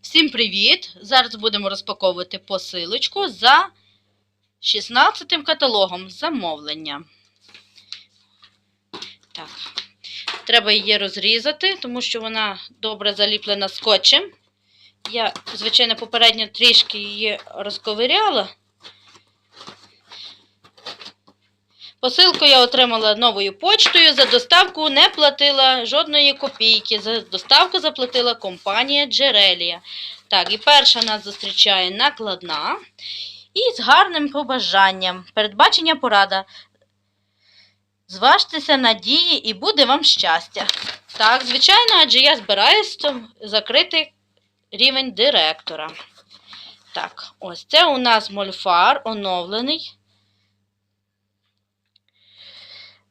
Всім привіт! Зараз будемо розпаковувати посилочку за 16 каталогом замовлення. Так. Треба її розрізати, тому що вона добре заліплена скотчем. Я, звичайно, попередньо трішки її розковиряла. Посилку я отримала новою почтою. За доставку не платила жодної копійки. За доставку заплатила компанія Джерелія. Так, і перша нас зустрічає накладна. І з гарним побажанням. Передбачення порада. Зважтеся на дії і буде вам щастя. Так, звичайно, адже я збираюся закрити рівень директора. Так, ось це у нас мольфар оновлений. Е,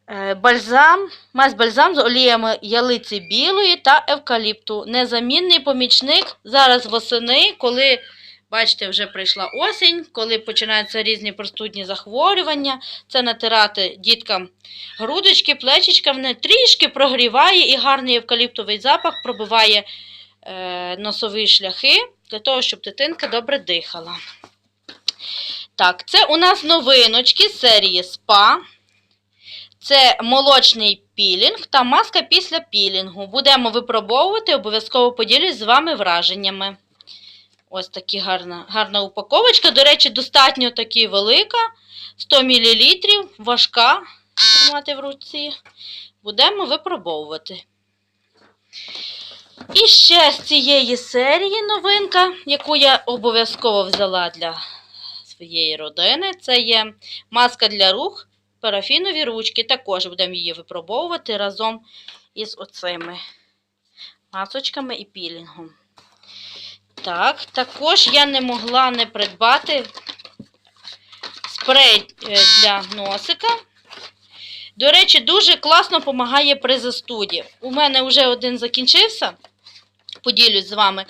Бальзам, мазь бальзам з оліями ялиці білої та евкаліпту. Незамінний помічник зараз восени, коли, бачите, вже прийшла осінь, коли починаються різні простудні захворювання. Це натирати діткам грудочки, плечечка, вони трішки прогріває і гарний евкаліптовий запах пробиває е, носові шляхи для того, щоб дитинка добре дихала. Так, це у нас новиночки з серії СПА. Це молочний пілінг та маска після пілінгу. Будемо випробовувати, обов'язково поділюсь з вами враженнями. Ось така гарна, гарна упаковочка. До речі, достатньо таки велика. 100 мл, важка тримати в руці. Будемо випробовувати. І ще з цієї серії новинка, яку я обов'язково взяла для своєї родини, це є маска для рук парафінові ручки. Також будемо її випробовувати разом із оцими масочками і пілінгом. Так, також я не могла не придбати спрей е, для носика. До речі, дуже класно допомагає при застуді. У мене вже один закінчився, поділюсь з вами.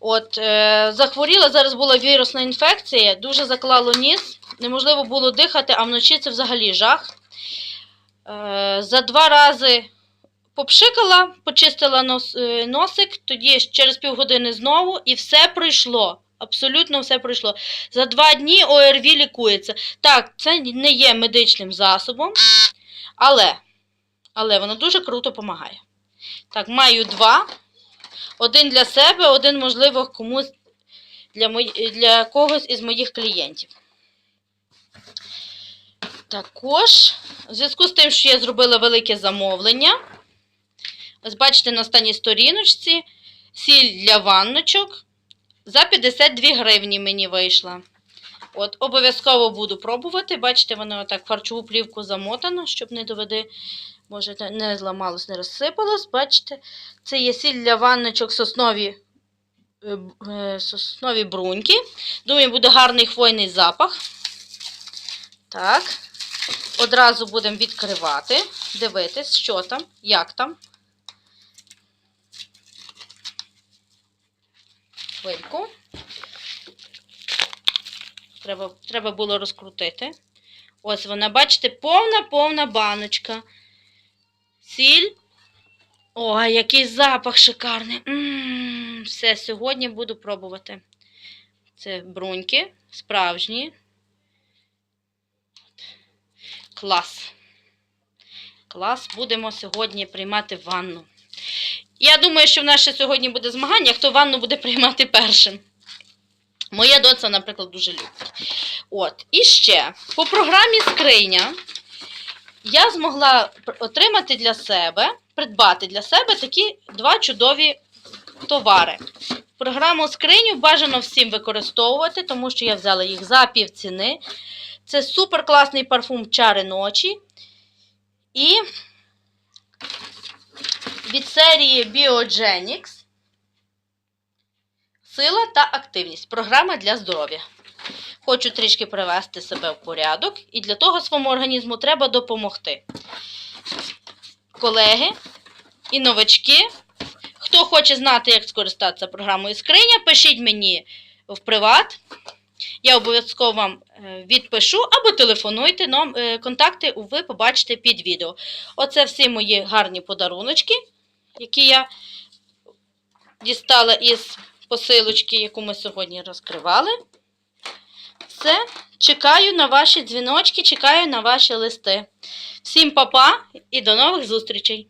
От, е, захворіла, зараз була вірусна інфекція, дуже заклало ніс, неможливо було дихати, а вночі це взагалі жах. Е, за два рази попшикала, почистила е, носик, тоді через півгодини знову, і все пройшло. Абсолютно все пройшло. За два дні ОРВІ лікується. Так, це не є медичним засобом, але, але воно дуже круто допомагає. Так, маю два. Один для себе, один, можливо, комусь для, мої, для когось із моїх клієнтів. Також, в зв'язку з тим, що я зробила велике замовлення, ось бачите на останній сторіночці сіль для ванночок за 52 гривні мені вийшла. От, обов'язково буду пробувати. Бачите, воно так харчову плівку замотано, щоб не доведи, може, не зламалось, не розсипалось. Бачите, це є сіль для ванночок соснові, е, е, соснові бруньки. Думаю, буде гарний хвойний запах. Так. Одразу будемо відкривати, дивитись, що там, як там. Хвильку. Треба, треба було розкрутити. Ось вона, бачите, повна-повна баночка. Сіль. Ой, який запах шикарний. М, Все, сьогодні буду пробувати. Це бруньки, справжні. Клас. Клас. Будемо сьогодні приймати ванну. Я думаю, що в нас ще сьогодні буде змагання, хто ванну буде приймати першим. Моя доця, наприклад, дуже любить. От. І ще, по програмі скриня я змогла отримати для себе, придбати для себе такі два чудові товари. Програму скриню бажано всім використовувати, тому що я взяла їх за півціни. Це супер класний парфум Чари ночі. І від серії Biogenics Сила та активність. Програма для здоров'я. Хочу трішки привести себе в порядок, і для того своєму організму треба допомогти. Колеги і новачки, хто хоче знати, як скористатися програмою скриня, пишіть мені в приват. Я обов'язково вам відпишу або телефонуйте. Ном- е, Контакти ви побачите під відео. Оце всі мої гарні подаруночки, які я дістала із посилочки, яку ми сьогодні розкривали. Все. Чекаю на ваші дзвіночки, чекаю на ваші листи. Всім па-па і до нових зустрічей!